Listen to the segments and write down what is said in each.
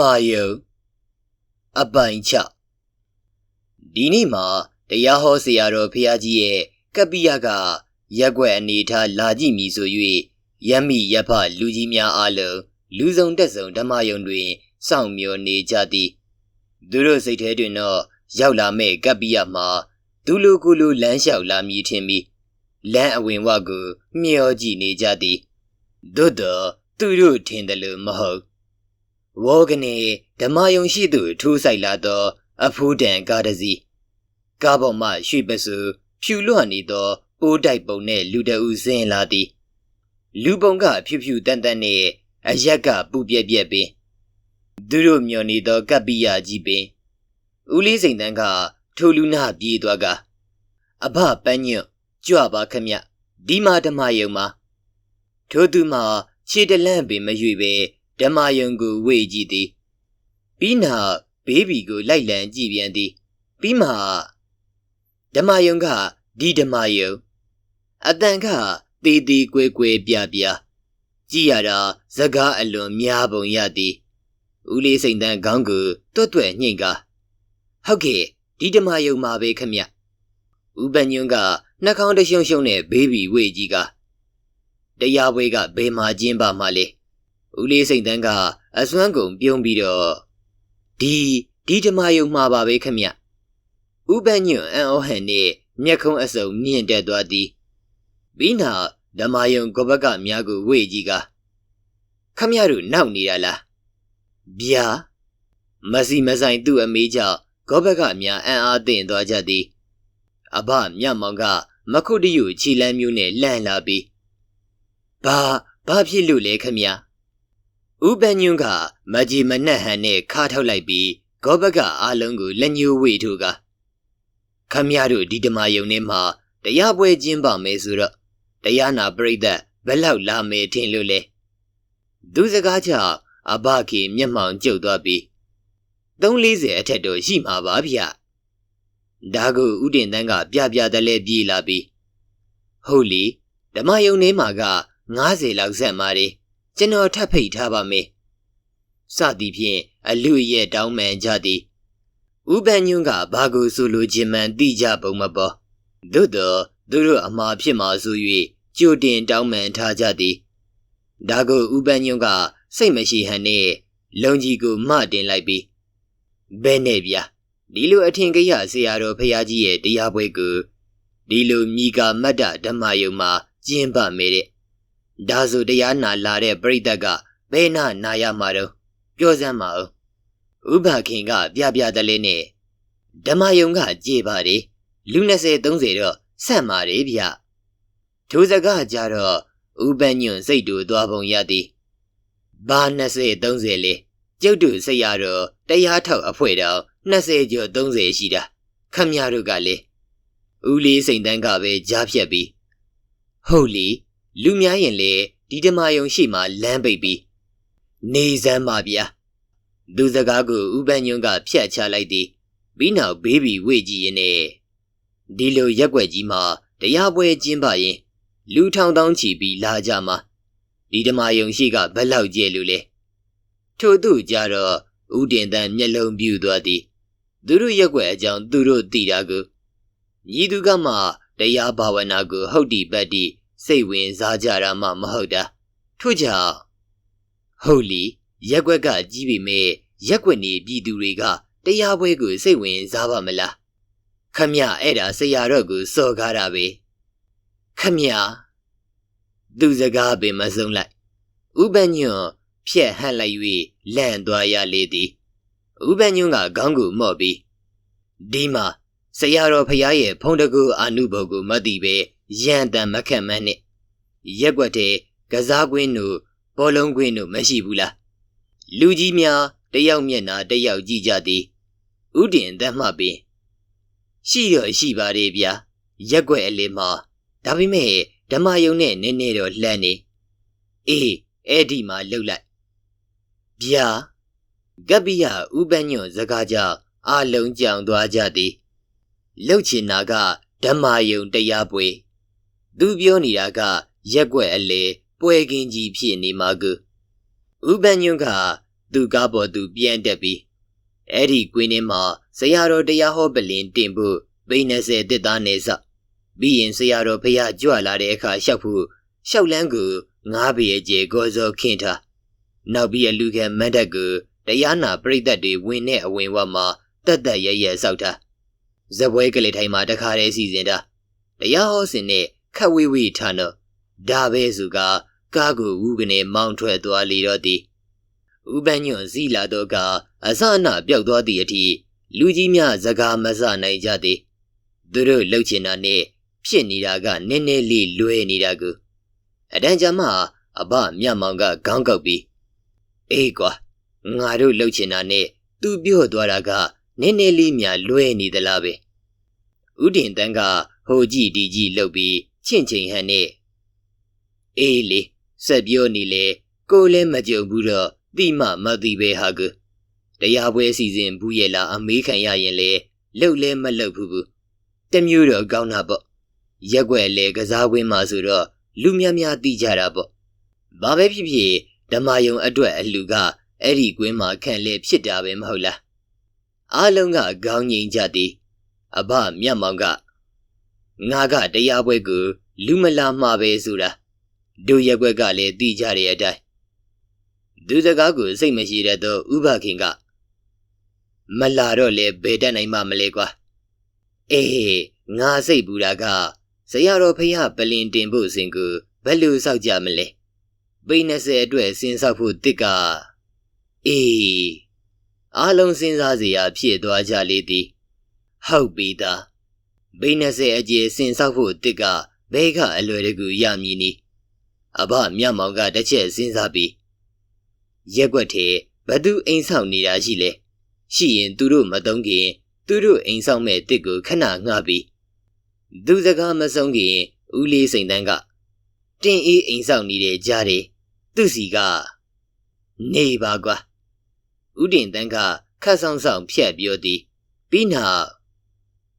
ဓမ္မယုံအပိုင်ချဒီနေ့မှာတရားဟောဆရာတော်ဖះကြီးရဲ့ကပ္ပိယကရက်ွက်အနေထားလာကြည့်မည်ဆို၍ယမ္မိယဖလူကြီးများအားလုံးလူစုံတက်စုံဓမ္မယုံတွင်စောင့်မျှော်နေကြသည်သူတို့စိတ်ထဲတွင်တော့ရောက်လာမဲ့ကပ္ပိယမှာသူလူကူလူလမ်းလျှောက်လာမည်ထင်ပြီးလမ်းအဝင်ဝကိုမျှော်ကြည့်နေကြသည်သို့တော့သူတို့ထင်တယ်လို့မဟုတ် ဝေါကနေဓမ္မယုံရှိသူထိုးဆိုင်လာသော အဖိုးတန်ကားတစ်စီးကားပေါ်မှရွှေပစုဖြူလွှတ်နေသောအိုးတိုက်ပုံနဲ့လူတအူဆင်းလာသည်လူပုံကဖြူဖြူတန်တန်နဲ့အရက်ကပူပြက်ပြက်ပင်သူတို့မျောနေသောကပ္ပိယကြီးပင်ဦးလေးစိန်တန်းကထိုလူနာပြေးသွားကအဘပန်းညွတ်ကြွပါခမဒီမာဓမ္မယုံမှာထိုသူမှာခြေတလန့်ပင်မရွေပဲ ဓမ္မယုံကိုဝေ့ကြည့်သည်ပြီးနောက်ဘေးဘီကိုလိုက်လံကြည့်ပြန်သည်ပြီးမှဓမ္မယုံကဒီဓမ္မယုံအတန်ကတေးသေးကွဲကွဲပြပြကြည့်ရတာဇကားအလွန်များပုံရသည်ဦးလေးစိန်တန်းခေါင်းကိုတွတ်တွဲ့ညှိကဟုတ်ကဲ့ဒီဓမ္မယုံမှာပဲခမဦးပညွန်းကနှာခေါင်းတရှုံရှုံနဲ့ဘေးဘီဝေ့ကြီးကတရားပွဲကဘယ်မှာကျင်းပါမှလဲ ဦးလေးစိန်တန်းကအစွမ်းကုန်ပြုံးပြီးတော့ဒီဒီဓမ္မယုံမှာပါပဲခမဥပညွန့်အန်အောဟန်နဲ့မျက်ခုံးအစုံမြင့်တက်သွားသည်ပြီးနောက်ဓမ္မယုံကဘကများကိုဝေ့ကြီးကခမရတို့နောက်နေတာလားဗျာမစီမဆိုင်သူ့အမေကြောင့်ဂောဘကများအံ့အားသင့်သွားကြသည်အဘမြတ်မောင်ကမခုတယူခြီလန်းမျိုးနဲ့လန့်လာပြီးဘာဘာဖြစ်လို့လဲခမညာ ဥပညွန်းကမကြီးမနှက်ဟန်နဲ့ခါထောက်လိုက်ပြီးဂောဘကအားလုံးကိုလက်ညှိုးဝေထိုးကခမရတို့ဒီဓမ္မယုံထဲမှာတရားပွဲကျင်းပမယ်ဆိုတော့တရားနာပြိဿဘယ်လောက်လာမယ်ထင်လို့လဲသူစကားကြောင့်အဘကေမျက်မှောင်ကျုပ်သွားပြီး340အထက်တော့ရှိမှာပါဗျဒါကိုဥတင်တန်းကပြပြတလဲပြေးလာပြီးဟုတ်လီဓမ္မယုံထဲမှာက90လောက်ဆက်မာတယ် ကျွန်တော်ထပ်ဖိတ်ထားပါမယ်စသည်ဖြင့်အလူရဲ့တောင်းပန်ကြသည်ဥပန်ညွန်းကဘာကိုဆိုလိုခြင်းမှန်သိကြပုံမပေါ်သို့တော့သူတို့အမှားဖြစ်မှာဆို၍ကြိုတင်တောင်းပန်ထားကြသည်ဒါကိုဥပန်ညွန်းကစိတ်မရှိဟန်နဲ့လုံကြီးကိုမတင်လိုက်ပြီးဘဲနဲ့ဗျာဒီလိုအထင်ကရဆရာတော်ဖရာကြီးရဲ့တရားပွဲကိုဒီလိုမိကာမတ္တဓမ္မယုံမှာကျင်းပမယ်တဲ့ ဒါဆိုတရားနာလာတဲ့ပရိသတ်ကဘယ်နာနာရမှာတော့ပြောစမ်းပါဦးဥပခင်ကပြပြတလဲနဲ့ဓမ္မယုံကကြေပါတယ်လူ20 30တော့ဆက်ပါတယ်ဗျထိုစကားကြတော့ဥပညွန့်စိတ်တူသွားပုံရသည်ဘာ20 30လေကျုပ်တို့ဆရာတော်တရားထောက်အဖွဲ့တော်20ကျော်30ရှိတာခမရတို့ကလေဦးလေးစိန်တန်းကပဲကြားဖြတ်ပြီးဟုတ်လီ လူများရင်လေဒီဓမ္မယုံရှိမှလမ်းပိတ်ပြီးနေစမ်းပါဗျာသူစကားကိုဥပညွန်းကဖြတ်ချလိုက်သည်ပြီးနောက်ဘေးဘီဝေ့ကြည့်ရင်နဲ့ဒီလိုရက်ွက်ကြီးမှာတရားပွဲကျင်းပရင်လူထောင်တောင်းချီပြီးလာကြမှာဒီဓမ္မယုံရှိကဘလောက်ကျဲလို့လဲထို့သူကြတော့ဥတင်တန်မျက်လုံးပြူသွားသည်သူတို့ရက်ွက်အကြောင်းသူတို့သိတာကိုညီသူကမှတရားဘာဝနာကိုဟုတ်တိပတ်တိ စိတ်ဝင်စားကြတာမှမဟုတ်တာထို့ကြောင့်ဟုတ်လီရက်ွက်ကကြီးပေမဲ့ရက်ွက်နေပြည်သူတွေကတရားပွဲကိုစိတ်ဝင်စားပါမလားခမရအဲ့ဒါဆရာတော်ကိုစော်ကားတာပဲခမရသူစကားပင်မဆုံးလိုက်ဥပညွန့်ဖြက်ဟန့်လိုက်၍လန့်သွားရလေသည်ဥပညွန့်ကခေါင်းကိုမော့ပြီးဒီမှာဆရာတော်ဖရားရဲ့ဖုံးတကူအာနုဘော်ကိုမသိပဲ ရန်တန်မခက်မန်းနဲ့ရက်ွက်တဲ့ကစားကွင်းတို့ဘောလုံးကွင်းတို့မရှိဘူးလားလူကြီးများတယောက်မျက်နာတယောက်ကြည့်ကြသည်ဥတင်သက်မှပင် ရှိတော့ရှိပါတယ်ဗျာရက်ွက်အလေးမှာဒါပေမဲ့ဓမ္မယုံနဲ့နည်းနည်းတော့လှမ်းနေအေးအဲ့ဒီမှာလှုပ်လိုက်ဗျာကပ္ပိယဥပညွန့်စကားကြောင့်အာလုံးကြောင်သွားကြသည်လှုပ်ချင်တာကဓမ္မယုံတရားပွဲ သူပြောနေတာက ရက်ွက်အလေပွဲကင်းကြီးဖြစ်နေမှာကဥပညွန့်ကသူကားပေါ်သူပြန်တက်ပြီးအဲ့ဒီကွင်းထဲမှာဆရာတော်တရားဟောပလင်တင်ဖို့ပိန်း20တစ်သားနေစပြီးရင်ဆရာတော်ဖះကြွလာတဲ့အခါရှောက်ဖို့ရှောက်လန်းကိုငားပေကျေကောစောခင်းထားနောက်ပြီးအလူခံမတ်တက်ကိုတရားနာပြိသက်တွေဝင်တဲ့အဝင်ဝမှာတက်တက်ရရဆောက်ထားဇပွဲကလေးထိုင်မှာတခါတည်းစီစဉ်တာတရားဟောစဉ်နဲ့ ခက်ဝေးဝေးထားတော့ဒါပဲစုကကားကိုဦးကနေမောင်းထွက်သွားလေတော့သည်ဥပညွန့်စီလာတော့ကအစအနပျောက်သွားသည့်အထိလူကြီးများစကားမစနိုင်ကြသည်သူတို့လှုပ်ချင်တာနဲ့ဖြစ်နေတာကနည်းနည်းလေးလွဲနေတာကိုအတန်းကြမှာအဘမြတ်မောင်ကခေါင်းကောက်ပြီးအေးကွာငါတို့လှုပ်ချင်တာနဲ့သူပြော့သွားတာကနည်းနည်းလေးများလွဲနေသလားပဲဥတင်တန်းကဟိုကြည့်ဒီကြည့်လှုပ်ပြီး ချင့်ချိန်ဟန်နဲ့အေးလေဆက်ပြောနေလေကိုလည်းမကြုံဘူးတော့တိမမသိပဲဟာကတရားပွဲစီစဉ်ဘူးရဲ့လားအမေးခံရရင်လေလှုပ်လဲမလှုပ်ဘူးဘူးတမျိုးတော့ကောင်းတာပေါ့ရက်ွက်လေကစားဝင်းမှာဆိုတော့လူများများသိကြတာပေါ့ဘာပဲဖြစ်ဖြစ်ဓမ္မယုံအတွက်အလူကအဲ့ဒီကွင်းမှာခံလေဖြစ်တာပဲမဟုတ်လားအားလုံးကခေါင်းငိန်ကြသည်အဘမြတ်မောင်က ငါကတရားပွဲကိုလူမလာမှာပဲဆိုတာတို့ရက်ွက်ကလည်းသိကြတဲ့အတိုင်းသူစကားကိုစိတ်မရှိတဲ့တော့ဥပခင်ကမလာတော့လေဘယ်တတ်နိုင်မှမလဲကွာအေးငါစိတ်ပူတာကဇရာတော်ဖះပလင်တင်ဖို့စဉ်ကိုဘယ်လိုစောက်ကြမလဲပိ20အတွက်စဉ်ဆောက်ဖို့တစ်ကအေးအားလုံးစဉ်းစားစရာဖြစ်သွားကြလေသည်ဟုတ်ပြီသား ပိ20အကျေစဉ်ဆောက်ဖို့တစ်ကဘဲကအလွယ်တကူရမည်နီအဘမြတ်မောင်ကတစ်ချက်စဉ်းစားပြီးရက်ွက်ထဲဘသူအိမ်ဆောင်နေတာရှိလဲရှိရင်သူတို့မတုံးခင်သူတို့အိမ်ဆောင်မဲ့တစ်ကိုခဏငှပြီးသူစကားမဆုံးခင်ဦးလေးစိန်တန်းကတင်းအေးအိမ်ဆောင်နေတဲ့ကြားတယ်သူစီကနေပါကွာဥတင်တန်းကခတ်ဆောင်ဆောင်ဖြတ်ပြောသည်ပြီးနောက်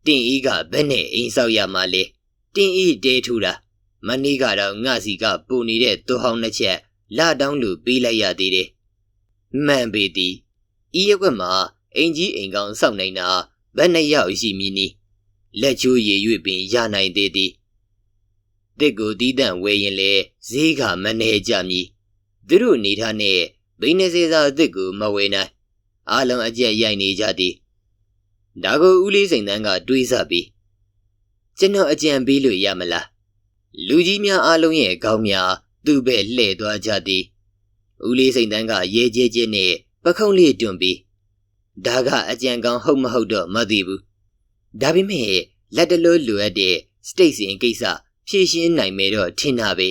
တင်းအေးကဘယ်နဲ့အိမ်ဆောင်ရမှာလဲတင်းအေးတဲထူတာမနေ့ကတော့ငါစီကပူနေတဲ့သူဟောင်းနှစ်ချက်လာတောင်းလို့ပေးလိုက်ရသေးတယ်မှန်ပေသည်ဤရက်ွက်မှာအင်ကြီးအိမ်ကောင်စောင့်နေတာဘယ်နှယောက်ရှိမည်နီလက်ချိုးရည်၍ပင်ရနိုင်သေးသည်တစ်ကိုတီးတန့်ဝဲရင်လေဈေးကမနေကြမည်သူတို့နေထားနဲ့ဘိနေစေစာတစ်ကိုမဝဲနိုင်အားလုံးအကျက်ရိုက်နေကြသည် ဒါကိုဦးလေးစိန်တန်းကတွေးဆပြီးကျွန်တော်အကြံပေးလို့ရမလားလူကြီးများအားလုံးရဲ့ခေါင်းများသူ့ဘက်လှည့်သွားကြသည်ဦးလေးစိန်တန်းကရဲကျဲကျဲနဲ့ပခုံးလေးတွန့်ပြီးဒါကအကြံကောင်းဟုတ်မဟုတ်တော့မသိဘူးဒါပေမဲ့လက်တလို့လိုအပ်တဲ့စတိတ်စင်ကိစ္စဖြည့်ရှင်းနိုင်မယ်တော့ထင်တာပဲ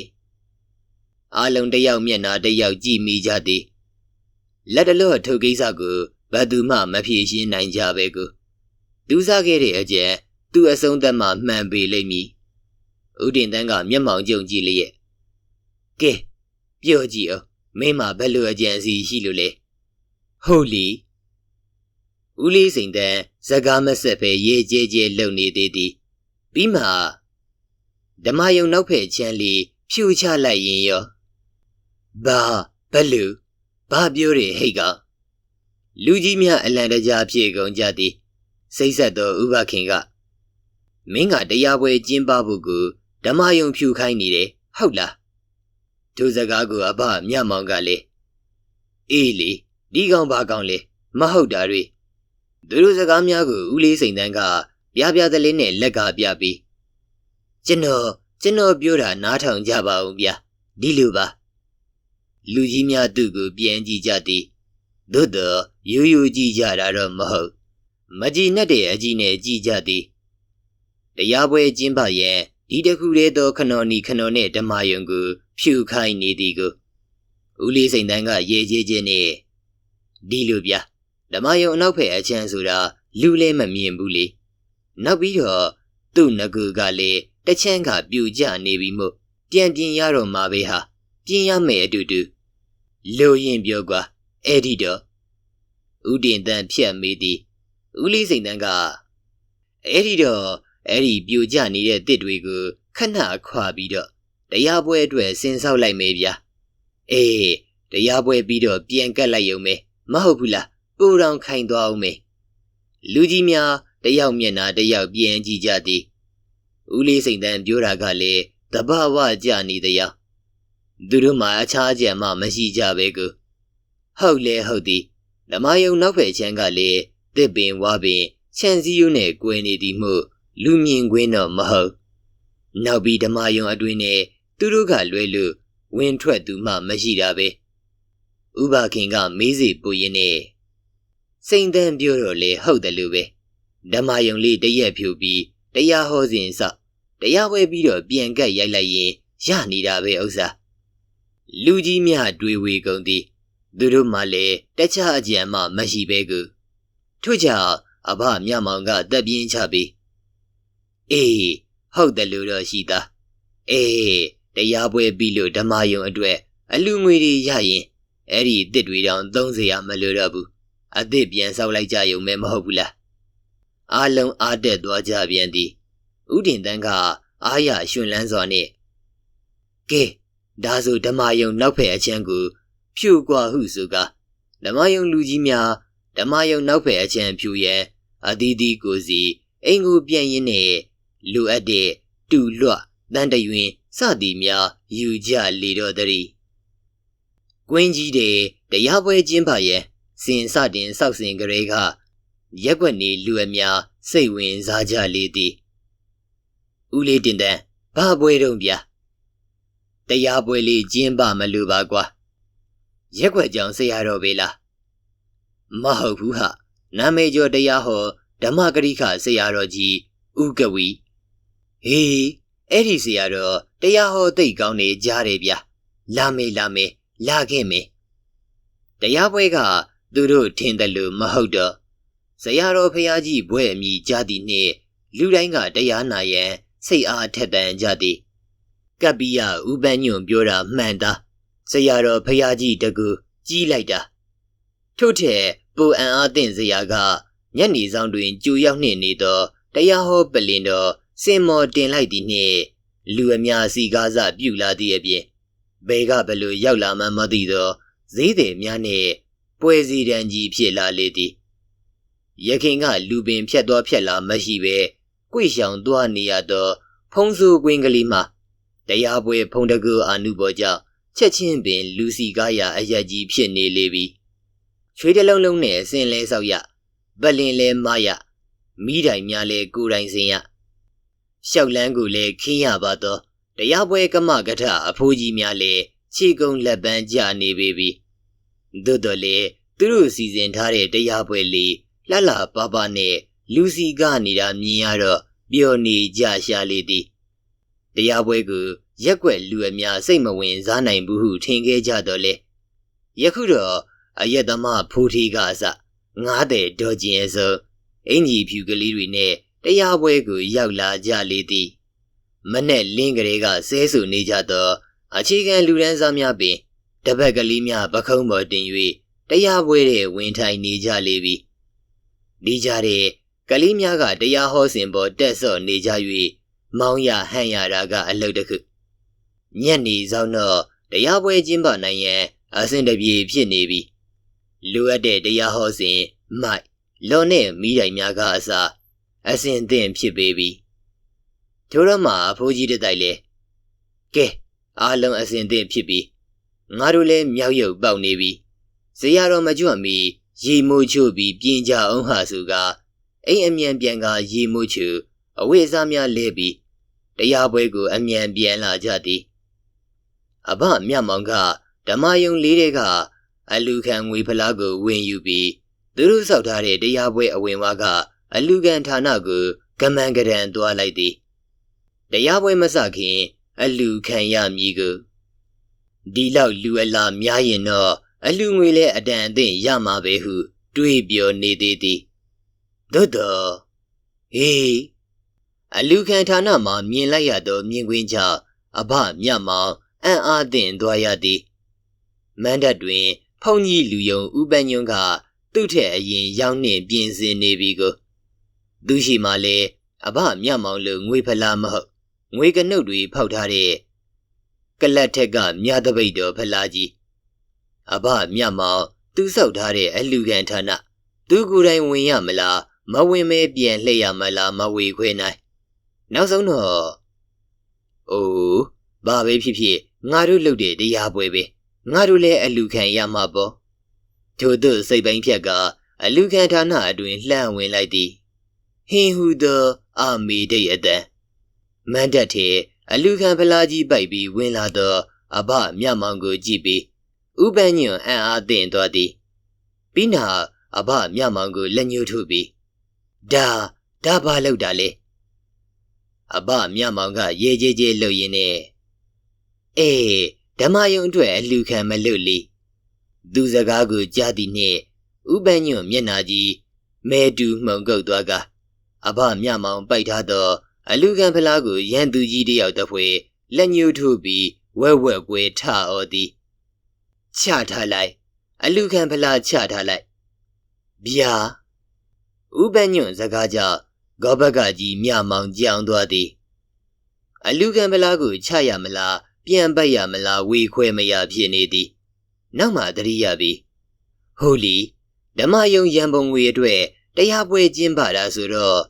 အားလုံးတယောက်မျက်နှာတယောက်ကြည့်မိကြသည်လက်တလို့ထုတ်ကိစ္စကိုဘယ်သူမှမဖြည့်ရှင်းနိုင်ကြပဲကို သူစားခဲ့တဲ့အကျက်သူအဆုံးသက်မှမှန်ပေလိမ့်မည်ဥတင်တန်းကမျက်မှောင်ကြုံကြည့်လျက်ကဲပြောကြည့်အောင်မင်းမဘယ်လိုအကြံစီရှိလို့လဲဟုတ်လီဦးလေးစိန်တန်းဇကားမဆက်ပဲရေးကြဲကြဲလုံနေသေးသည်ပြီးမှဓမ္မယုံနောက်ဖက်ချမ်းလီဖြူချလိုက်ရင်ရောဘာဘယ်လိုဘာပြောတယ်ဟိတ်ကလူကြီးများအလံတကြားပြေကုန်ကြသည် စိတ်ဆက်သောဥပခင်ကမင်းကတရားပွဲကျင်းပဖို့ကိုဓမ္မယုံဖြူခိုင်းနေတယ်ဟုတ်လားဒုစကားကိုအဘမြတ်မောင်ကလေအေးလေဒီကောင်ဘာကောင်လဲမဟုတ်တာတွေသူတို့စကားများကိုဦးလေးစိန်တန်းကပြပြသလေးနဲ့လက်ကပြပြီးကျွန်တော်ကျွန်တော်ပြောတာနားထောင်ကြပါဦးဗျာဒီလိုပါလူကြီးများသူ့ကိုပြန်ကြည့်ကြသည်သို့တော့ရိုးရိုးကြည့်ကြတာတော့မဟုတ် မကြည်နဲ့တဲ့အကြီးနဲ့ကြည့်ကြသည်တရားပွဲကျင်းပရဲ့ဒီတခုလေးသောခနော်နီခနော်နဲ့ဓမ္မယုံကိုဖြူခိုင်းနေသည်ကိုဦးလေးစိန်တန်းကရေကြီးချင်းနဲ့ဒီလိုဗျာဓမ္မယုံအနောက်ဖက်အချမ်းဆိုတာလူလဲမမြင်ဘူးလေနောက်ပြီးတော့သူ့ငကူကလည်းတချမ်းကပြူကျနေပြီမို့ပြန်ပြင်ရတော့မှာပဲဟာပြင်ရမယ်အတူတူလိုရင်ပြောကွာအဲ့ဒီတော့ဥတင်တန်ဖြတ်မေးသည် ဦးလေးစိန်တန်းကအဲ့ဒီတော့အဲ့ဒီပြူကျနေတဲ့တစ်တွေကိုခဏခွာပြီးတော့တရားပွဲအတွက်စင်ဆောက်လိုက်မေးဗျာအေးတရားပွဲပြီးတော့ပြန်ကတ်လိုက်ရုံပဲမဟုတ်ဘူးလားပူတောင်ခိုင်သွားအောင်မေလူကြီးများတယောက်မျက်နှာတယောက်ပြန်ကြည့်ကြသည်ဦးလေးစိန်တန်းပြောတာကလည်းတဘာဝကြနေတရားသူတို့မှအခြားကြံမှမရှိကြပဲကူဟုတ်လေဟုတ်သည်ဓမ္မယုံနောက်ဖက်ချမ်းကလည်း တစ်ပင်ဝါပင်ခြံစည်းရိုးနဲ့ကွယ်နေသည်မှုလူမြင်ကွင်းတော့မဟုတ်နောက်ပြီးဓမ္မယုံအတွင်းနဲ့သူတို့ကလွဲလို့ဝင်ထွက်သူမှမရှိတာပဲဥပခင်ကမေးစီပူရင်နဲ့စိန်တန်းပြောတော့လေဟုတ်တယ်လို့ပဲဓမ္မယုံလေးတရက်ဖြူပြီးတရားဟောစဉ်စတရားဝဲပြီးတော့ပြန်ကက်ရိုက်လိုက်ရင်ရနေတာပဲဥစ္စာလူကြီးများတွေဝေကုန်သည်သူတို့မှလည်းတခြားအကြံမှမရှိပဲကူ ထို့ကြောင့်အဘမြမောင်ကတက်ပြင်းချပြီးအေးဟုတ်တယ်လို့တော့ရှိသားအေးတရားပွဲပြီးလို့ဓမ္မယုံအတွက်အလူငွေတွေရရင်အဲ့ဒီအစ်စ်တွေတောင်သုံးစရာမလိုတော့ဘူးအစ်စ်ပြန်ဆောက်လိုက်ကြရုံပဲမဟုတ်ဘူးလားအာလုံးအားတက်သွားကြပြန်သည်ဥဒင်တန်းကအားရရှင်လန်းစွာနဲ့ကဲဒါဆိုဓမ္မယုံနောက်ဖက်အချမ်းကိုဖြူကွာဟုဆိုကဓမ္မယုံလူကြီးများ ဓမ္မယုံနောက်ဖက်အချမ်းဖြူရန်အသီးသီးကိုစီအိမ်ကိုပြန်ရင်းနဲ့လူအပ်တဲ့တူလွတ်တန်တယွင်စသည်များယူကြလေတော့တည်းကွင်းကြီးတဲ့တရားပွဲကျင်းပရဲ့စင်စတင်ဆောက်စဉ်ကလေးကရက်ွက်နေလူအများစိတ်ဝင်စားကြလေသည်ဦးလေးတင်တန်းဘာပွဲတုံးဗျာတရားပွဲလေးကျင်းပမလို့ပါကွာရက်ွက်ကြောင်ဆရာတော်ပဲလား မဟုတ်ဘူးဟာနာမေကျော်တရားဟောဓမ္မဂရိခဆရာတော်ကြီးဥကဝီဟေးအဲ့ဒီဆရာတော်တရားဟောသိတ်ကောင်းနေကြားတယ်ဗျာလာမေလာမေလာခဲ့မေတရားပွဲကသူတို့ထင်တယ်လို့မဟုတ်တော့ဆရာတော်ဖရာကြီးဘွဲ့အမိကြသည်နှင့်လူတိုင်းကတရားနာရန်စိတ်အားထက်သန်ကြသည်ကပ္ပိယဥပညွန့်ပြောတာမှန်သားဆရာတော်ဖရာကြီးတကူကြီးလိုက်တာ ထို့ထက်ပူအံအားသင့်စရာကညနေဆောင်တွင်ကြူရောက်နှင့်နေသောတရားဟောပလင်တော်စင်မော်တင်လိုက်သည်နှင့်လူအများစီကားစပြုလာသည့်အပြင်ဘဲကဘလို့ရောက်လာမှမသိသောဈေးသည်များနှင့်ပွဲစီတန်းကြီးဖြစ်လာလေသည်ရခင်ကလူပင်ဖြတ်သွားဖြတ်လာမရှိပဲကိုရှောင်သွားနေရသောဖုံးဆူကွင်းကလေးမှာတရားပွဲဖုံတကူအာနုဘောကြောင့်ချက်ချင်းပင်လူစီကားရအရက်ကြီးဖြစ်နေလေပြီ ချွေးတလုံးလုံးနဲ့အစင်လဲဆောက်ရပလင်လဲမရမိတိုင်များလဲကိုယ်တိုင်စင်ရရှောက်လန်းကိုလည်းခင်းရပါတော့တရားပွဲကမကထအဖိုးကြီးများလည်းခြေကုံလက်ပန်းကြနေပေပြီသို့တော်လေသူတို့စီစဉ်ထားတဲ့တရားပွဲလေးလှလှပပနဲ့လူစီကနေတာမြင်ရတော့ပျော်နေကြရှာလေသည်တရားပွဲကိုရက်ွက်လူအများစိတ်မဝင်စားနိုင်ဘူးဟုထင်ခဲ့ကြတော့လေယခုတော့ အယက်သမားဖိုးထီးကအစငားတဲ့ဒေါ်ကျင်ရဲ့ဆိုအင်ကြီးဖြူကလေးတွေနဲ့တရားပွဲကိုရောက်လာကြလေသည်မနဲ့လင်းကလေးကဆဲဆူနေကြသောအခြေခံလူရန်စားများပင်တပတ်ကလေးများပခုံးပေါ်တင်၍တရားပွဲတွေဝင်ထိုင်နေကြလေပြီဒီကြတဲ့ကလေးများကတရားဟောစဉ်ပေါ်တက်ဆော့နေကြ၍မောင်းရဟန်ရတာကအလုပ်တစ်ခုညက်နေဆောင်တော့တရားပွဲကျင်းပနိုင်ရန်အဆင်တပြေဖြစ်နေပြီ လိုအပ်တဲ့တရားဟောစဉ်မိုက်လော်နဲ့မိတိုင်များကအစားအစင်သင့်ဖြစ်ပေပြီထိုတော့မှအဖိုးကြီးတတိုက်လဲကဲအားလုံးအစင်သင့်ဖြစ်ပြီငါတို့လည်းမြောက်ရုပ်ပေါက်နေပြီဇေယျတော်မကြွမီရေမိုးချို့ပြီးပြင်းကြအောင်ဟာစုကအိမ်အမြန်ပြန်ကရေမိုးချို့အဝိစားများလဲပြီးတရားပွဲကို အမြန်ပြန်လာကြသည်အဘမြမောင်ကဓမ္မယုံလေးတဲ့က အလူခံငွေဖလားကိုဝင်ယူပြီးသူတို့ဆောက်ထားတဲ့တရားပွဲအဝင်ဝါကအလူခံဌာနကိုကမန်ကရန်သွားလိုက်သည်တရားပွဲမစခင် အလူခံရမည်ကိုဒီလောက်လူအလားများရင်တော့အလူငွေလဲအတန်အသင့်ရမှာပဲဟု တွေးပြောနေသေးသည်သို့တော့ဟေးအလူခံဌာနမှာမြင်လိုက်ရသောမြင်ကွင်းကြောင့်အဘမြတ်မောင်အံ့အားသင့်သွားရသည်မန္တတွင် ဖုန်ကြီးလူယုံဥပညွန့်ကသူ့ထက်အရင်ရောက်နှင့်ပြင်ဆင်နေပြီကိုသူရှိမှလည်းအဘမြတ်မောင်လိုငွေဖလားမဟုတ်ငွေကနုတ်တွေဖောက်ထားတဲ့ကလတ်ထက်ကမြတ်တပိတ်တော်ဖလားကြီးအဘမြတ်မောင်သူစောက်ထားတဲ့အလူခံဌာနသူကိုယ်တိုင်ဝင်ရမလားမဝင်မဲပြန်လှည့်ရမလားမဝေခွဲနိုင်နောက်ဆုံးတော့အိုးဘာပဲဖြစ်ဖြစ်ငါတို့လုပ်တဲ့တရားပွဲပဲ ငါတို့လည်းအလူခံရမှာပေါ့ထို့သို့စိတ်ပိုင်းဖြတ်ကအလူခံဌာနအတွင်လှမ်းဝင်လိုက်သည်ဟင်းဟူသောအာမေဒိတ်အတန်မန်းတက်ထဲအလူခံဖလားကြီးပိုက်ပြီးဝင်လာသောအဘမြမောင်ကိုကြည့်ပြီးဥပန်းညွန့်အံ့အားသင့်သွားသည်ပြီးနာအဘမြမောင်ကိုလက်ညှိုးထိုးပြီးဒါဒါဘာလောက်တာလဲအဘမြမောင်ကရေကြေးကြေးလှုပ်ရင်းနဲ့အေး ဓမ္မယုံအတွက်အလူခံမလွတ်လီသူစကားကိုကြားသည်နှင့်ဥပန်းညွန့်မျက်နာကြီးမဲတူမှုန်ကုတ်သွားကအဘမြမောင်ပိုက်ထားသော အလူခံဖလားကိုရန်သူကြီးတယောက်တစ်ဖွဲလက်ညှိုးထိုးပြီးဝဲဝဲကွဲထအော်သည်ချထားလိုက် အလူခံဖလားချထားလိုက်ဗျာဥပညွန့်စကားကြောင့်ဂောဘကကြီးမြမောင်ကြောင်သွားသည် အလူခံဖလားကိုချရမလား ပြန်ပတ်ရမလားဝေခွဲမရဖြစ်နေသည်နောက်မှတရိယာပြီဟိုလီဓမ္မယုံရန်ပုံငွေအတွက်တရားပွဲကျင်းပတာဆိုတော့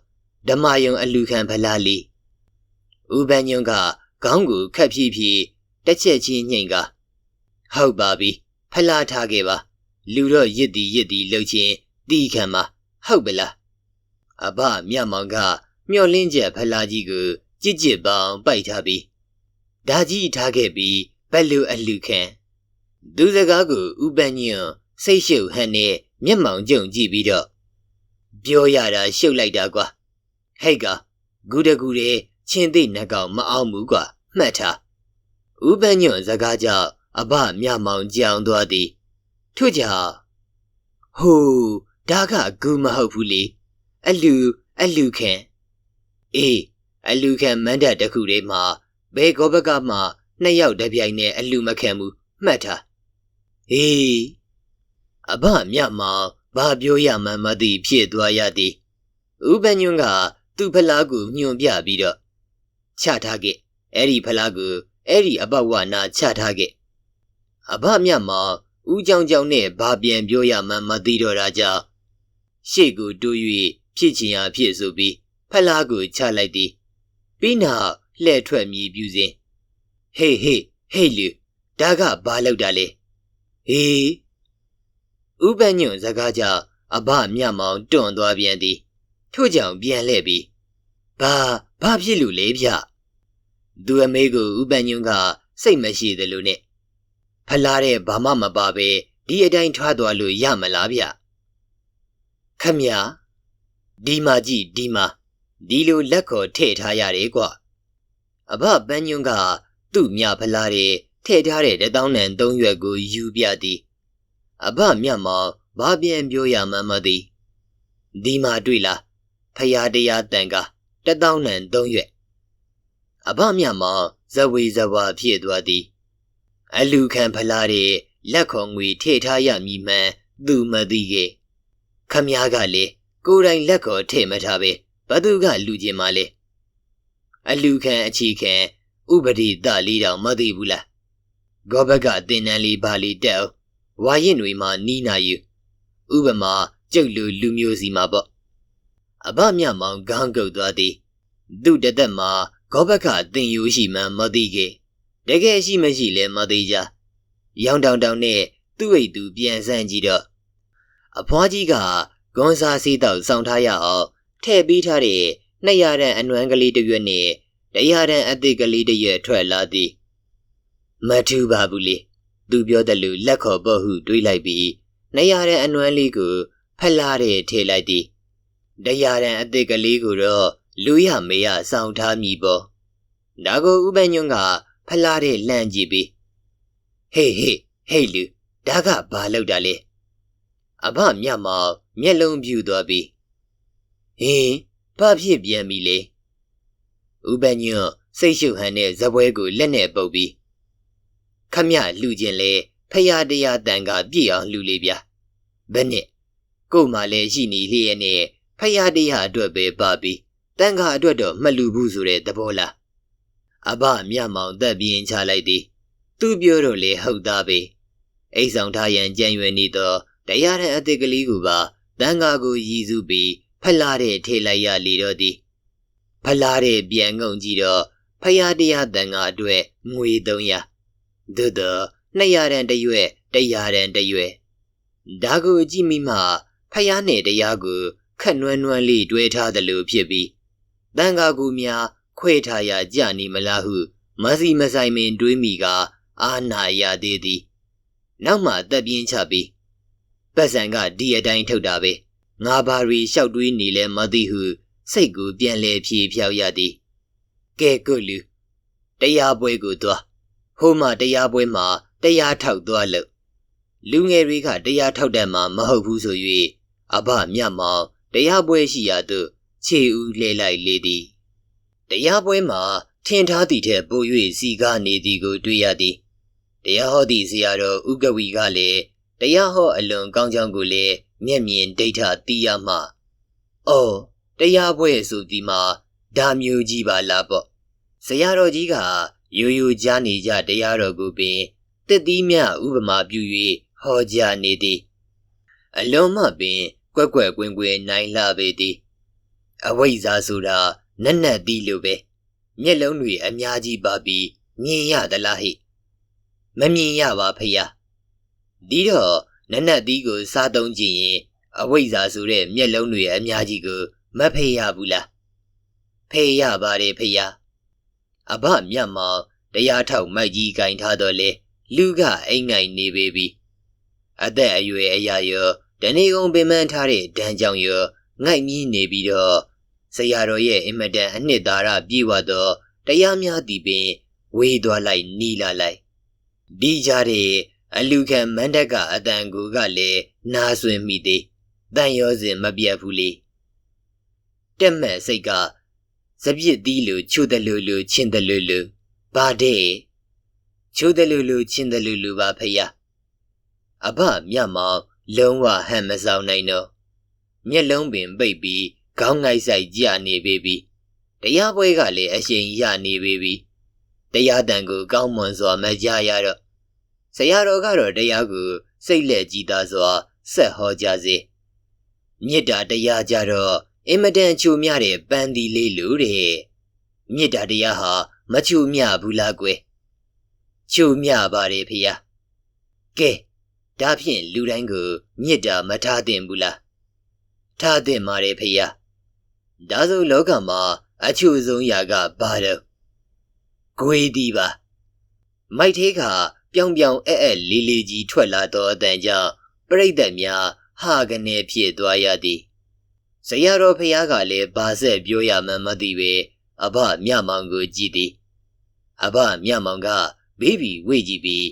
ဓမ္မယုံအလူခံဖလားလီဥပညွန့်ကခေါင်းကိုခက်ဖြည်းဖြည်းတစ်ချက်ချင်းညှိကဟုတ်ပါပြီဖလားထားခဲ့ပါ လူတော့ရစ်တီရစ်တီလှုပ်ချင်းတီးခံပါဟုတ်ပလားအဘမြမောင်ကမျောလင်းချက်ဖလားကြီးကိုကြစ်ကြစ်ပေါင်ပိုက်ထားပြီး ဓာကြီးထားခဲ့ပြီးဘက်လူအလူခံသူစကားကိုဥပညွန့်စိတ်ရှုပ်ဟန်နဲ့မျက်မှောင်ကြုံကြည့်ပြီးတော့ပြောရတာရှုပ်လိုက်တာကွာဟဲ့ကဂူတကူတဲ့ချင်းသိနှကောင်မအောင်ဘူးကွာမှတ်ထားဥပညွန့်စကားကြောင့်အဘမြမောင်ကြောင်သွားသည်ထို့ကြောင့်ဟိုးဒါကဂူမဟုတ်ဘူးလေအလူအလူခံအေးအလူခံမန္တတခုတည်းမှာ ဘယ်ကောဘကမှနှစ်ယောက်တပြိုင်နဲ့အလူမခံဘူးမှတ်ထားဟေးအဘမြမောင်ဘာပြောရမှန်းမသိဖြစ်သွားရသည်ဥပညွန့်ကသူ့ဖလားကိုညွန်ပြပြီးတော့ချထားခဲ့အဲ့ဒီဖလားကိုအဲ့ဒီအပဝနာချထားခဲ့အဘမြတ်မှာဦးကြောင်ကြောင်နဲ့ဘာပြန်ပြောရမှန်းမသိတော့တာကြောင့်ရှေ့ကိုတိုး၍ဖြစ်ချင်ရာဖြစ်ဆိုပြီးဖလားကိုချလိုက်သည်ပြီးနောက် လှဲ့ထွက်မြည်ပြူစဉ်ဟေးဟေးဟေးလူဒါကဘာလောက်တာလဲဟေးဥပညွန့်စကားကြောင့်အဘမြတ်မောင်တွန့်သွားပြန်သည်ထို့ကြောင့်ပြန်လှည့်ပြီးဘာဘာဖြစ်လို့လဲဗျသူအမေကိုဥပညွန့်ကစိတ်မရှိသလိုနဲ့ဖလားတဲ့ဘာမှမပါပဲဒီအတိုင်းထွားသွားလို့ရမလားဗျခမညာဒီမာကြည့်ဒီမာဒီလိုလက်ခေါ်ထည့်ထားရတယ်ကွာ အဘပန်းညွန့်ကသူ့မြဖလားတဲ့ထည့်ထားတဲ့တသောင်းနံသုံးရွက်ကိုယူပြသည်အဘမြတ်မောင်ဘာပြန်ပြောရမှန်းမသိဒီမာတွေ့လားဖရာတရားတန်ကတသောင်းနံသုံးရွက်အဘမြတ်မောင်ဇဝေဇဝါဖြစ်သွားသည်အလူခံဖလားတဲ့လက်ခေါ်ငွေထည့်ထားရမည်မှန်သူမသိခဲ့ခမည်းကလည်းကိုယ်တိုင်လက်ခေါ်ထည့်မထားပဲဘသူကလူကျင်မလဲ အလူခံအချီခံဥပဒေတလေးတောင်မသိဘူးလားဂောဘကတင်နန်းလေးပါလီတက်အောင်ဝါရင်တွေမှာနီးနာယူဥပမာကျုပ်လူလူမျိုးစီမှာပေါ့အဘမြမောင်ဂန်းကုတ်သွားသည်သူ့တသက်မှာဂောဘကတင်ယူရှိမှမသိခဲ့တကယ်ရှိမရှိလဲမသေးကြရောင်တောင်တောင်နဲ့သူ့အိတ်သူပြန်ဆန်းကြည့်တော့အဖွားကြီးကဂွန်စာစီတောက်စောင်းထားရအောင်ထည့်ပေးထားတဲ့ 200တန်အနွမ်းကလေးတစ်ရွက်နဲ့100တန်အသစ်ကလေးတစ်ရွက်ထွက်လာသည်မထူပါဘူးလေသူပြောတယ်လို့လက်ခေါ်ပေါ့ဟုတွေးလိုက်ပြီး200တန်အနွမ်းလေးကိုဖက်လာတဲ့ထည့်လိုက်သည်100တန်အသစ်ကလေးကိုတော့လူရမေရစောင်းထားမိပေါ့ဒါကိုဥပညွန့်ကဖလားတဲ့လန့်ကြည့်ပြီးဟေးဟေးဟေးလူဒါကဘာလောက်တာလဲအဘမြတ်မောင်မျက်လုံးပြူသွားပြီးဟင်း ဘာဖြစ်ပြန်ပြီလဲဥပညွန့်စိတ်ရှုပ်ဟန်တဲ့ဇပွဲကိုလက်နဲ့ပုတ်ပြီးခမလှူခြင်းလဲဖရာတရားတန်ကပြည့်အောင်လှူလေဗျာဘယ်နဲ့ကို့မှလည်းရှိနေလျက်နဲ့ဖရာတရားအတွက်ပဲပါပြီးတန်ခါအတွက်တော့မလှူဘူးဆိုတဲ့သဘောလားအဘမြမောင်သက်ပြင်းချလိုက်သည်သူပြောတော့လေဟုတ်သားပဲအိတ်ဆောင်ထားရန်ကြံရွယ်နေသောတရားတဲ့အစ်စ်ကလေးကိုပါတန်ဃာကိုရည်စူးပြီး ဖလာတဲ့ထေလိုက်ရလေတော့သည်ဖလာတဲ့ပြန်ငုံကြည့်တော့ဖယားတရားတန်ဃာအတွက်ငွေ300သို့တော့200ရန်တရွဲ့100ရန်တရွဲ့ဒါကိုကြည့်မိမှဖယားနဲ့တရားကိုခက်နွမ်းနွမ်းလေးတွဲထားသလိုဖြစ်ပြီးတန်ဃာကူများခွဲထားရကြနေမလားဟုမစီမဆိုင်မင်တွေးမိကအာနာရသေးသည် နောက်မှတက်ပြင်းချပြီးပတ်စံကဒီအတိုင်းထုတ်တာပဲ ငါဘာရီလျှောက်တွေးနေလဲမသိဟု စိတ်ကိုပြန်လဲဖြေဖြောက်ရသည်ကဲကုလူတရားပွဲကိုသွားဟိုမှတရားပွဲမှာတရားထောက်သွားလို့လူငယ်တွေကတရားထောက်တယ်မှာမဟုတ်ဘူးဆို၍အဘမြတ်မောင်တရားပွဲရှိရာသို့ခြေဦးလှဲလိုက်လေသည်တရားပွဲမှာထင်ထားသည့်ထက်ပို၍စီကားနေသည်ကိုတွေ့ရသည်တရားဟောသည့်ဆရာတော်ဥက္ကဝီကလည်းတရားဟောအလွန်ကောင်းကြောင်းကိုလည်း မျက်မြင်ဒိဋ္ဌသိရမှအော်တရားပွဲဆိုဒီမှာဒါမျိုးကြီးပါလားပေါ့ဆရာတော်ကြီးကရိုးရိုးကြားနေကြတရားတော်ကိုပင်တစ်သီးမြဥပမာပြု၍ဟောကြားနေသည်အလွန်မှပင် ကွက်ကွက်ကွင်းကွင်းနိုင်လာပေသည်အဝိဇ္ဇာဆိုတာနက်နက်သီးလိုပဲမျက်လုံးတွေအများကြီးပါပြီးမြင်ရသလားဟိမမြင်ရပါဖယားဒီတော့ နက်နက်သီးကိုစားသုံးကြည့်ရင်အဝိဇ္ဇာဆိုတဲ့မျက်လုံးတွေအများကြီးကိုမဖေးရဘူးလားဖေးရပါတယ်ဖယားအဘမြတ်မောင်တရားထောက်မိုက်ကြီးကင်ထားတော့လေလူကအိမ်ငိုင်နေပေပြီအသက်အရွယ်အရာရောတဏီကုံပင်မထားတဲ့ဒဏ်ကြောင့်ရောငိုက်မြည်နေပြီးတော့ဆရာတော်ရဲ့အင်မတန်အနှစ်သာရပြေဝသောတရားများသည်ပင် ဝေးသွားလိုက်နီးလာလိုက်ဒီကြတဲ့ အလူခံမန္တကအတန်ကိုကလည်းနားဆွင်မိသေးတန်ရောစဉ်မပြတ်ဘူးလေတက်မဲ့စိတ်ကစပြစ်သီးလိုချိုတယ်လိုလိုချင်းတယ်လိုလိုဘာတဲ့ချိုတယ်လိုလိုချင်းတယ်လိုလိုပါဖယားအဘမြတ်မောင်လုံးဝဟန်မဆောင်နိုင်တော့မျက်လုံးပင်ပိတ်ပြီးခေါင်းငိုက်ဆိုင်ကြနေပေပြီတရားပွဲကလည်းအရှင်ရနေပေပြီတရားတန်ကိုကောင်းမွန်စွာမကြရတော့ဆ ရာတော်ကတော့တရားကိုစိတ်လက်ကြည်သာစွာဆက်ဟောကြစေမေတ္တာတရားကြတော့အင်မတန်ချိုမြတဲ့ပန်းသီလေးလူတဲ့မေတ္တာတရားဟာမချိုမြဘူးလားကွယ်ချိုမြပါတယ်ဖေယားကဲဒါဖြင့်လူတိုင်းကိုမေတ္တာမထားသင့်ဘူးလားထားသင့်ပါတယ်ဖေယားဒါဆိုလောကမှာအချို့ဆုံးရာကဘာတော့ဂွေဒီပါမိုက်သေးက ပြောင်ပြောင်အဲ့အဲ့လေးလေးကြီးထွက်လာသောအတန်ကြောင့်ပြိတ္တများဟာကနေဖြစ်သွားရသည်ဇရာတော်ဖះကလည်းဘာဆက်ပြောရမှန်းမသိပဲအဘမြမောင်ကိုကြည့်သည်အဘမြမောင်ကဘေးဘီဝေ့ကြည့်ပြီး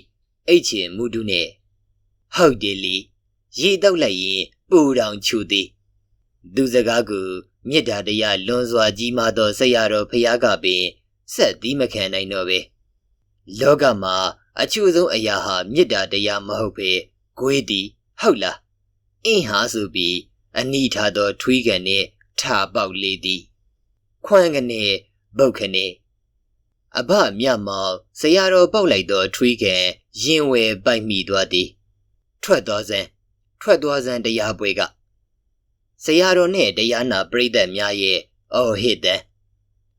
အိတ်ချင်မူတူနဲ့ဟုတ်တယ်လေရေတောက်လိုက်ရင်ပူတောင်ချူသည်သူစကားကိုမေတ္တာတရားလွန်စွာကြီးမားသောဆရာတော်ဖះကပင်ဆက်သီးမခံနိုင်တော့ပဲလောကမှာ အချူဆုံးအရာဟာမေတ္တာတရားမဟုတ်ပဲဂွေးသည်ဟုတ်လားအင်းဟာဆိုပြီးအနိထားသောထွေးကန်နှင့်ထပေါက်လေသည် ခွန်းကနေပုတ်ခနေအဘမြမောင်ဆရာတော်ပေါက်လိုက်သောထွေးကန်ရင်ဝယ်ပိုက်မိသွားသည် ထွက်သွားစမ်းထွက်သွားစမ်းတရားပွဲကဆရာတော်နှင့်တရားနာပရိသတ်များရဲ့အော်ဟစ်တဲ့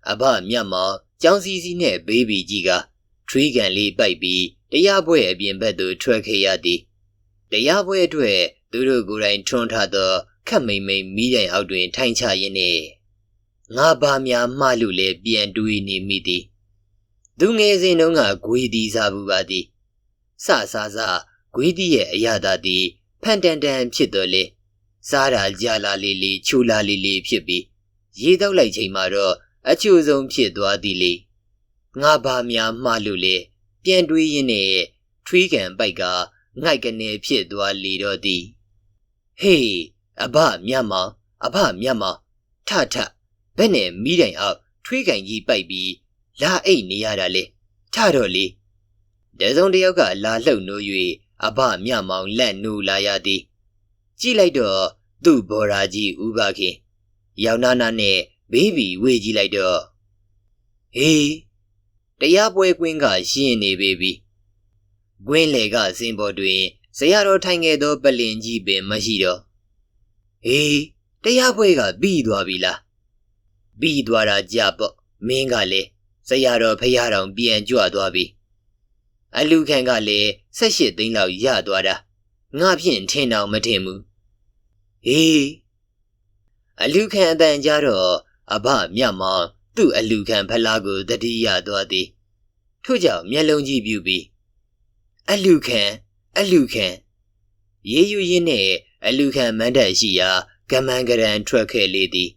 အဘမြတ်မောင်ကျောင်းစီစီနဲ့ဘေးဘီကြီးက ထွေးကန်လေးပိုက်ပြီးတရားပွဲအပြင်ဘက်သို့ထွက်ခဲ့ရသည်တရားပွဲအတွက်သူတို့ကိုယ်တိုင်ထွန်းထားသောခက်မိန်မိန်မိတိုင်အောက်တွင် ထိုင်ချရင်းနှင့်ငါဘာများမှလို့လဲပြန်တွေးနေမိသည်သူငယ်စဉ်တုန်းကဂွေဒီစားဘူးပါသည်စဆာဆာဂွေဒီရဲ့အရာသာသည်ဖန်တန်တန်ဖြစ်တော်လေစားတာကြာလာလေးလေးချူလာလေးလေးဖြစ်ပြီးရေတောက်လိုက်ချိန်မှာတော့အချူဆုံးဖြစ်သွားသည်လေ ငါဘာများမှလို့လဲပြန်တွေးရင်းနဲ့ထွေးကန်ပိုက်ကငိုက်ကနေဖြစ်သွားလေတော့သည်ဟေးအဘမြတ်မောင်အဘမြတ်မောင်ထထဘယ်နဲ့မိတိုင်အောင်ထွေးကန်ကြီးပိုက်ပြီးလာအိတ်နေရတာလေထတော့လေတစုံတယောက်ကလာလှုပ်နိုး၍အဘမြတ်မောင်လက်နူလာရသည်ကြည့်လိုက်တော့သူ့ဘော်ရာကြီးဥပါခင်ရောင်နာနာနဲ့ဘေးဘီဝေးကြည့်လိုက်တော့ဟေး တရားပွဲကွင်းကရှင်းနေပေပြီကွင်းလေကစင်ပေါ်တွင်ဇဆရာတော်ထိုင်ခဲ့သောပလင်ကြီးပင်မရှိတော့ဟေးတရားပွဲကပြီးသွားပြီလားပြီးသွားတာကြပေါ့မင်းကလည်းဆရာတော်ဖရာတော်ပြန်ကြွသွားပြီအလူခံကလည်း၁၈သိန်းလောက်ရသွားတာငါဖြင့်ထင်တော့မထင်ဘူးဟေးအလူခံအတန်ကြတော့အဘမြတ်မောင် သူ့အလူခံဖလားကိုတတိယသွားသည်ထို့ကြောင့်မျက်လုံးကြည့်ပြူပြီးအလူခံအလူခံရေယူရင်းနဲ့အလူခံမန်းတက်ရှိရာကမန်ကရန်ထွက်ခဲ့လေသည်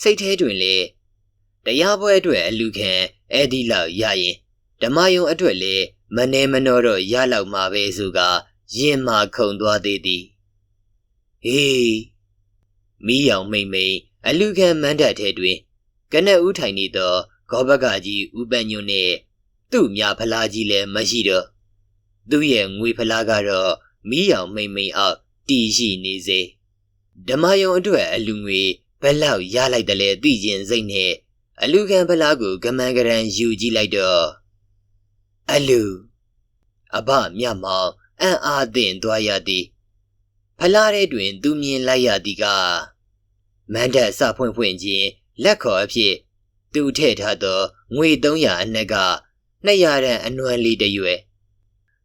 စိတ်ထဲတွင်လေတရားပွဲအတွက်အလူခံအဲ့ဒီလောက်ရရင်ဓမ္မယုံအတွက်လေမနေမနှောတော့ရလောက်မှာပဲဆိုကရင်မာခုန်သွားသေးသည်ဟေးမီးရောင်မိမ့်မိန်အလူခံမန်းတက်ထဲတွင် ကနက်ဦးထိုင်နေသောဂောဘကကြီးဦးပန်းညွန့်နှင့်သူ့မြဖလားကြီးလည်းမရှိတော့သူ့ရဲ့ငွေဖလားကတော့မီးရောင်မိမ့်မိန်အောက်တီရှိနေစေဓမ္မယုံအတွက်အလူငွေဘယ်လောက်ရလိုက်တယ်လဲသိကျင်စိတ်နဲ့အလူခံဖလားကိုကမန်ကရန်ယူကြည့်လိုက်တော့အလူအဘမြတ်မောင်အံ့အားသင့်သွားရသည်ဖလားထဲတွင် သူမြင်လိုက်ရသည်ကမန်တက်စဖွင့်ဖွင့်ချင်း လက်ခေါ်အဖြစ်သူထည့်ထားသောငွေ300အနက်က200ရန်အနွယ်လေးတရွယ်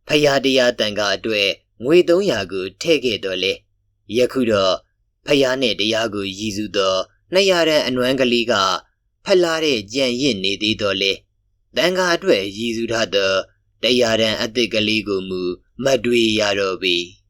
ဖရာတရားတန်ခါအတွက်ငွေ300ကိုထည့်ခဲ့တော့လေယခုတော့ဖယားနဲ့တရားကိုရည်စူးသောနှစ်ရန်အနွမ်းကလေးကဖလာတဲ့ကြံ့ရစ်နေသေးတော့လေတန်ခါအတွက်ရည်စူးထားသောတရားရန်အသစ်ကလေးကိုမူမတ်တွေးရတော့ပြီ။